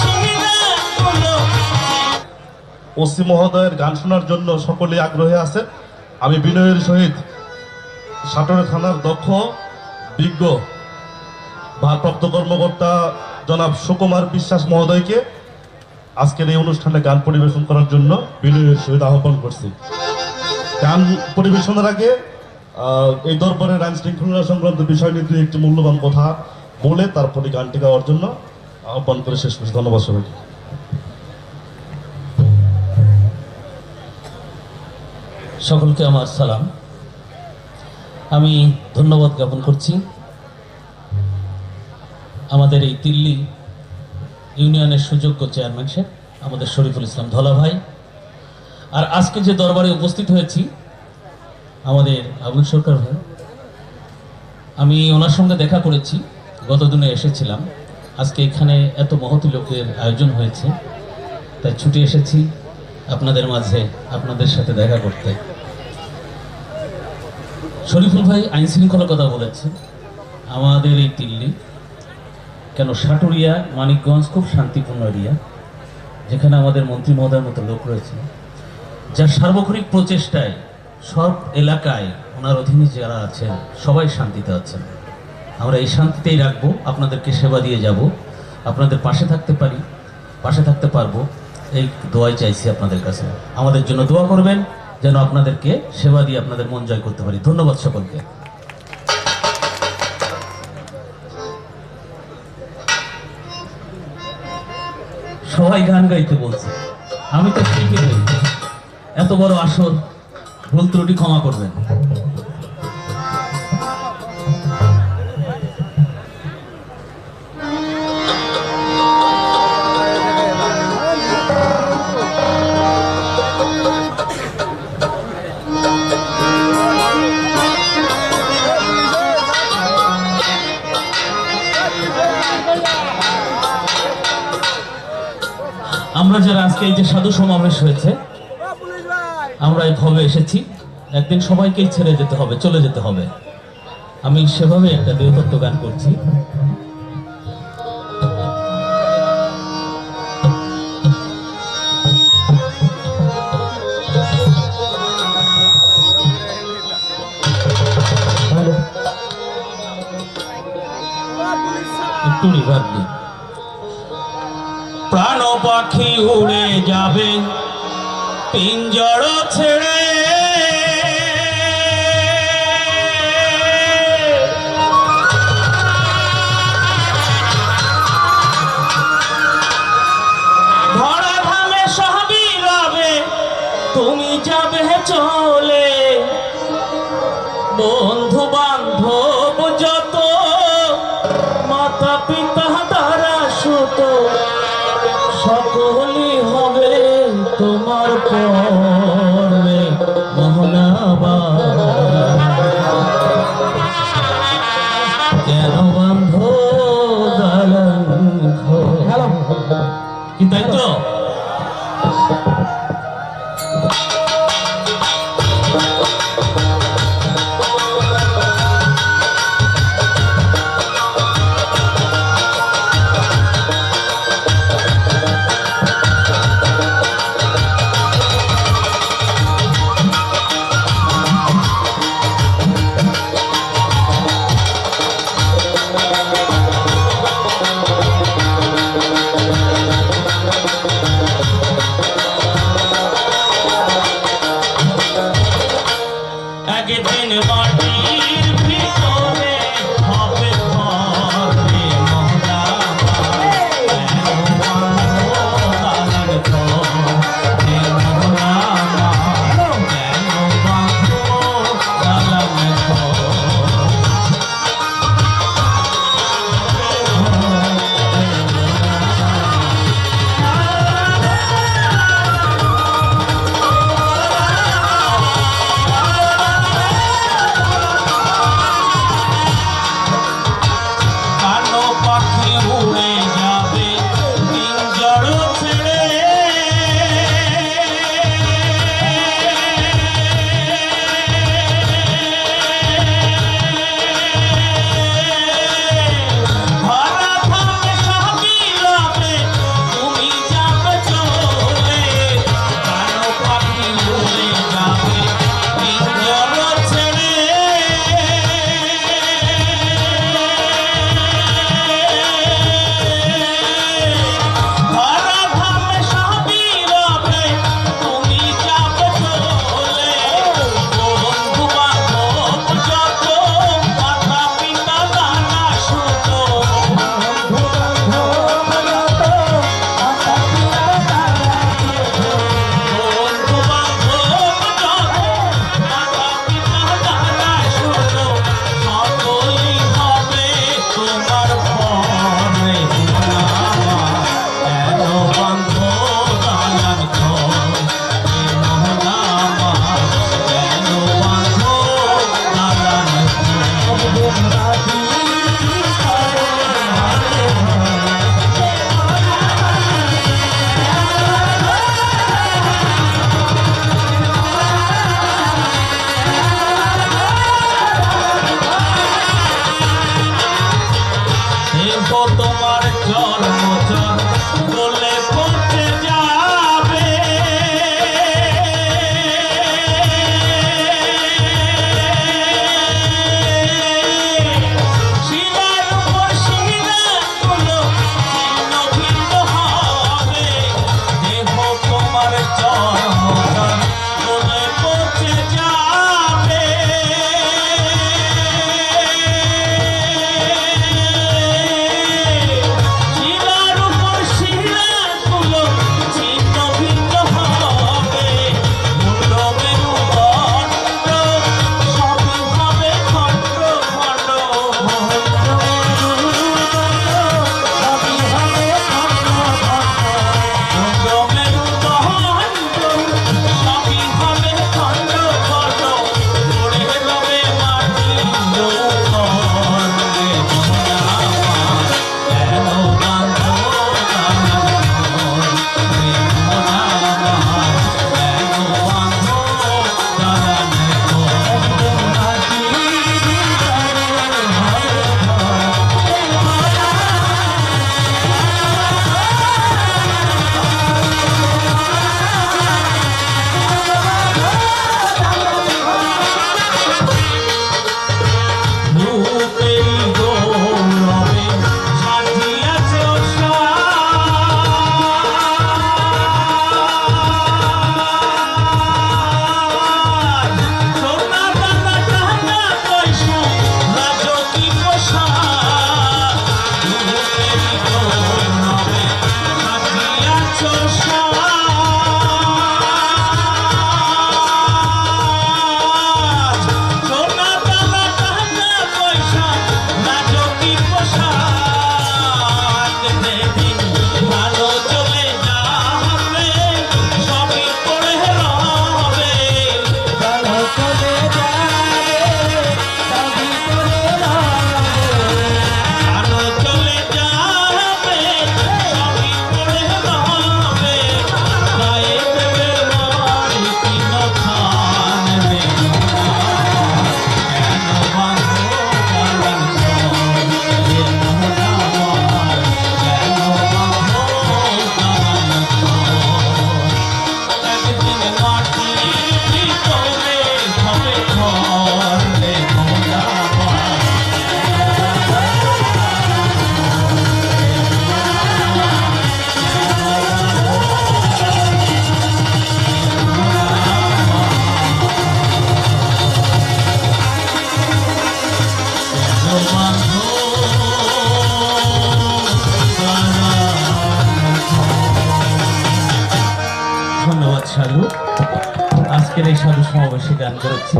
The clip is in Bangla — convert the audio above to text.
শিলাগুলো। ওসি মহোদয়ের গান শোনার জন্য সকলে আগ্রহী আছে আমি বিনয়ের সহিত সাটোরে থানার দক্ষ, বিজ্ঞ, ভারপ্রাপ্ত কর্মকর্তা জনাব সুকুমার বিশ্বাস মহোদয়কে আজকের এই অনুষ্ঠানে গান পরিবেশন করার জন্য বিনয়ের সহিত আহ্বান করছি। গান পরিবেশনের আগে এই দরবারের আইন শৃঙ্খলা সংক্রান্ত বিষয় নিয়ে দুই একটি মূল্যবান কথা বলে তারপরে গানটি গাওয়ার জন্য আহ্বান করে শেষ করছি। ধন্যবাদ সবাইকে। সকলকে আমার সালাম। আমি ধন্যবাদ জ্ঞাপন করছি। আমাদের এই দিল্লি ইউনিয়নের সুযোগ্য চেয়ারম্যান সাহেব আমাদের শরীফুল ইসলাম ধলা ভাই। আর আজকে যে দরবারে উপস্থিত হয়েছি, আমাদের আবুল সরকার ভাই, আমি ওনার সঙ্গে দেখা করেছি, গত দিনে এসেছিলাম। আজকে এখানে এত মহতি লোকের আয়োজন হয়েছে, তাই ছুটে এসেছি আপনাদের মাঝে আপনাদের সাথে দেখা করতে। শরীফুল ভাই আইন শৃঙ্খলার কথা বলেছেন। আমাদের এই দিল্লি কেন সাটুরিয়া, মানিকগঞ্জ খুব শান্তিপূর্ণ এরিয়া, যেখানে আমাদের মন্ত্রী মহোদয়ের মতো লোক রয়েছে, যার সার্বক্ষণিক প্রচেষ্টায় সব এলাকায় ওনার অধীনে যারা আছেন, সবাই শান্তিতে আছেন। আমরা এই শান্তিতেই রাখব, আপনাদেরকে সেবা দিয়ে যাব, আপনাদের পাশে থাকতে পারি, পাশে থাকতে পারব, এই দোয়াই চাইছি আপনাদের কাছে। আমাদের জন্য দোয়া করবেন, যেন আপনাদেরকে সেবা দিয়ে আপনাদের মন জয় করতে পারি। ধন্যবাদ সকলকে। সবাই গান গাইতে বলছে। আমি তো শিল্পী এত বড় আসর ভুল ত্রুটি ক্ষমা করবেন। আমরা যারা আজকে এই যে সাধু সমাবেশ হয়েছে, আমরা এই ভবে এসেছি। একদিন সবাইকেই ছেড়ে যেতে হবে, চলে যেতে হবে। আমি সেভাবে একটা দেহতত্ত্ব গান করছি। একটু রিভার দিই প্রাণ পাখি উড়ে যাবে। পিঞ্জর ছেড়ে। তুমি চলে। বন্ধু কি তাই আজকের এই সদস্য সমাবেশে গান করেছি